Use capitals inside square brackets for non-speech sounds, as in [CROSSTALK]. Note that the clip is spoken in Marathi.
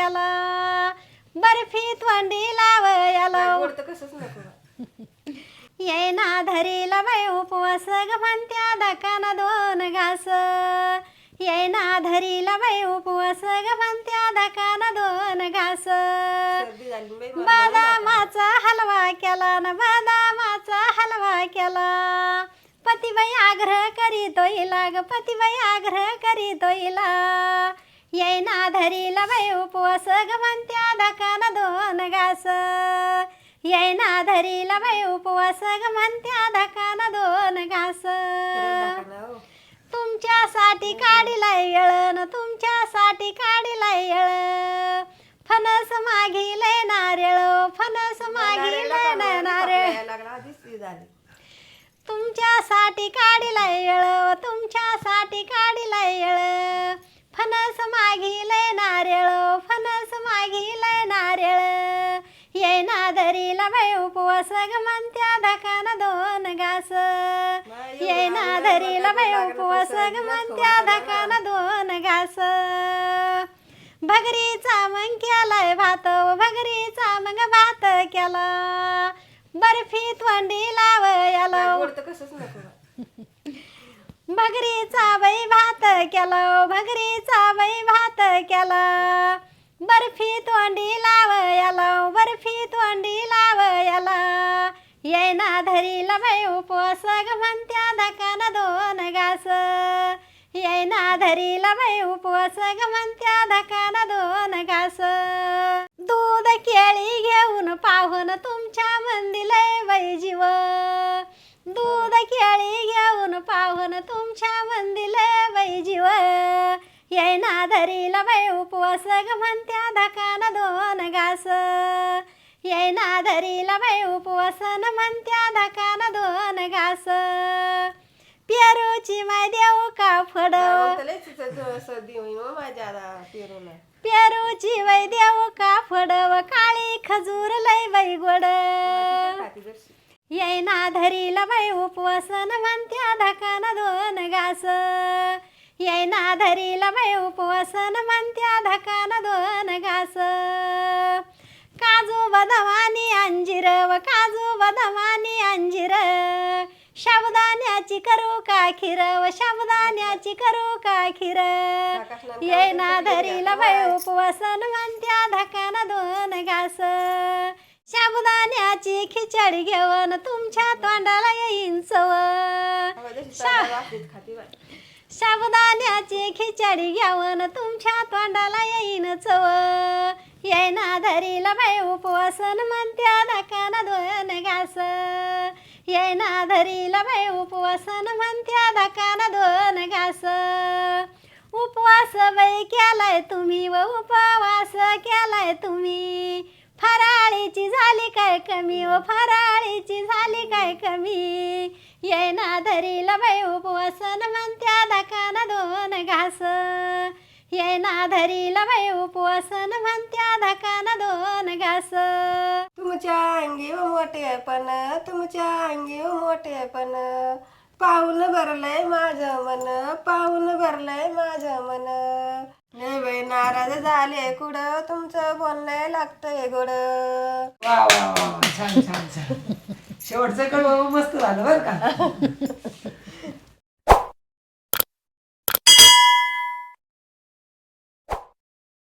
केला बर्फी तोंडी लावयाला गोड तर कसंच नको. येईना धरीला बाई उपवास ग म्हणत्या दकान दोन घास. येईना धरीला बाई उपवास ग म्हणत्या दकान दोन घास. सर्दी झाली बाई मला म्हणून आता. बदामाचा हलवा केला न बदामाचा हलवा केला. पतिबाई आग्रह करीतो इला ग पतिबाई आग्रह करीतो इला येईना धरीला बाई उपवास ग म्हणत्या दकान दोन घास. येईना धरीला बाई उपवास ग म्हणत्या दकान दोन घास. हो. तुमच्यासाठी काढिलाय येळन तुमच्यासाठी काढिलाय येळ फणस मागिलय नारळ फणस नारळाला नारळ. तुमच्यासाठी काढिलाय येळ तुमच्यासाठी काढिलाय येळ फणस मागिलय उपवास ग म्हणत्या धकान दोन घास येईना धरीला बाई उपवास ग म्हणत्या धकान दोन घास भगरीचा मग केलाय भात भगरीचा मग भात केला। बर्फी तोंडी लावयाला। भगरीचा बाई भात केला। भगरीचा बाई भात केला। बर्फी तोंडी लावयाला बर्फी तोंडी लावयाला. येना धरीला बाई उपवास ग म्हणत्या धकान दोन घास. येना धरीला बाई उपवास ग म्हणत्या धकान दोन घास. दूध केळी घेऊन पाहून तुमच्या मंदिले बाई जीव. दूध केळी घेऊन पाहून तुमच्या मंदिले बाई जीव. येईना धरीला बाई उपवास ग म्हणत्या धकान दोन घास. येईना धरीला बाई उपवास न म्हणत्या धकान दोन घास. पेरूची माय देऊ का होईन हो पेरूची वै देऊ का फडव काळी खजूर लय बाई गोड. येईना धरीला बाई उपवासन म्हणत्या धकान दोन घास. येईना धरीला बाई उपवासन म्हणत्या धकान दोन घास. काजू बदामानी अंजीर व काजू बदामानी अंजीर. शाबुदाण्याची करू का खीर व शाबुदाण्याची करू का खीर? येईना धरीला बाई उपवासन म्हणत्या धकान दोन घास. साबुदाण्याची खिचडी घेऊन तुमच्या तोंडाला येईन चव साबुदाण्याची खिचडी घेऊन तुमच्या तोंडाला येईन चव. येईना धरीला बाई उपवासन म्हणत्या धकान दोन घास. येईना धरीला बाई उपवासन म्हणत्या धकान दोन घास. उपवास बाई केलाय तुम्ही व उपवास केलाय तुम्ही. फराळीची झाली काय कमी व फराळीची झाली काय कमी. धरीला बाई उपवासन म्हणत्या धकान दोन घास. येईना धरीला बाई उपवासन म्हणत्या धकान दोन घास. तुमच्या अंगी मोठे पण तुमच्या अंगी मोठे पण. पाऊल भरलंय माझं मन पाऊल भरलंय माझं मन. बाई नाराज झाले कुठं? तुमचं बोलणं लागतंय गोड. वा वा. छान छान छान. शेवटचं कळ मस्त झालं बरं का. [LAUGHS]